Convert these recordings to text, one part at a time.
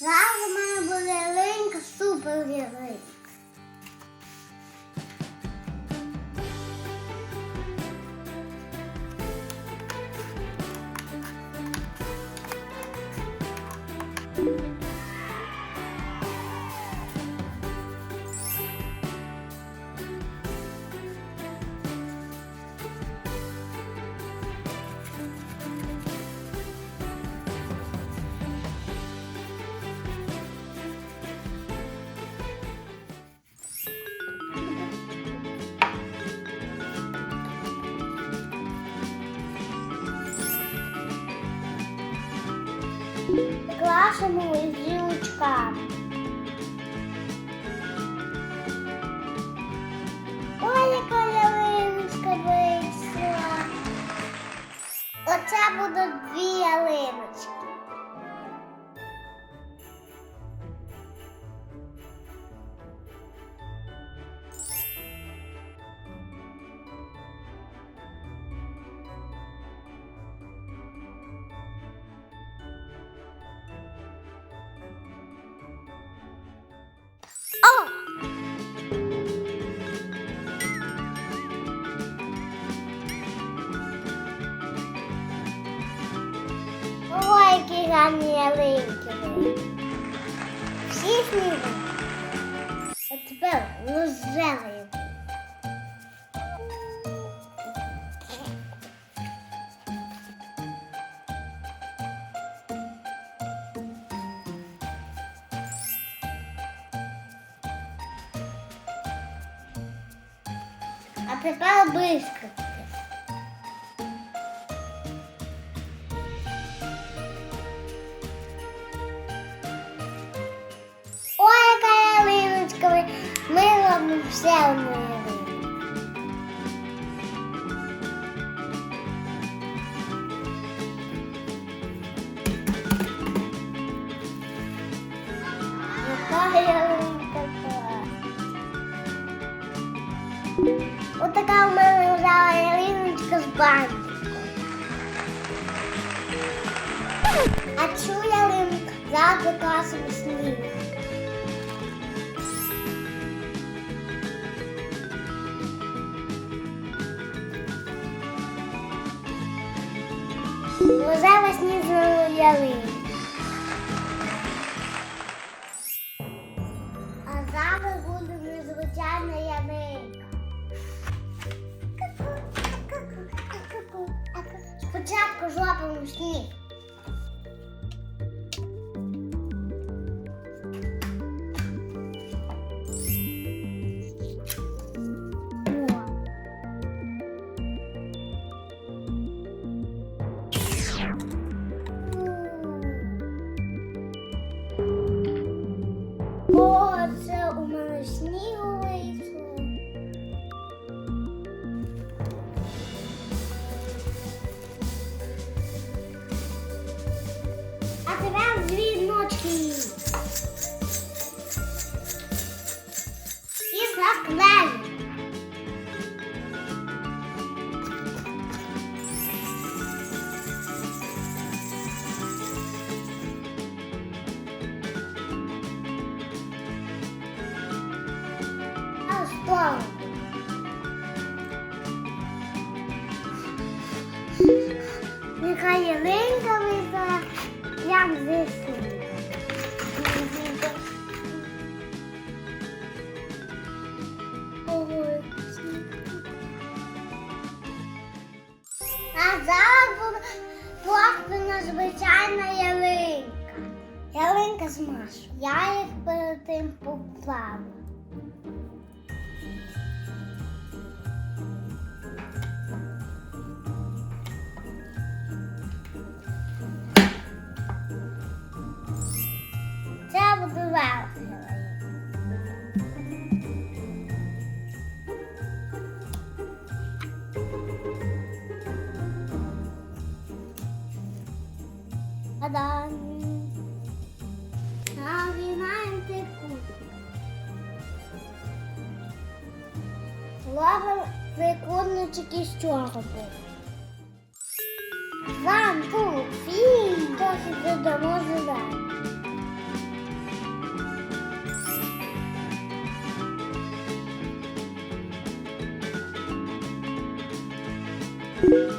Зараз у мене буде ялинка, супер ялинка. Класимо із Ой, які гарні ялинки. Всі сніги. А тепер рожева ялинка. А тепер блискавки. Все ялинка класна. Отака в мене взяла ялиночка з бантиком. А цю ялинку зараз прикрасимо сніг. Рожева сніжну ялинку. А зараз буде незвичайна ялинка. Спочатку зробимо сніг. А що? Нехай ялинка вийшла, як зисли. А зараз буде просто надзвичайна ялинка. Ялинка з машу. Я їх перед тим поплавила. Лавер виконуючи і щороби. Вам був фільм, досить додамо живе.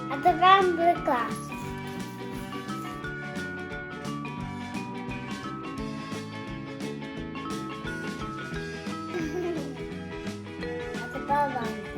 А тепер вам клас. А тепер вам.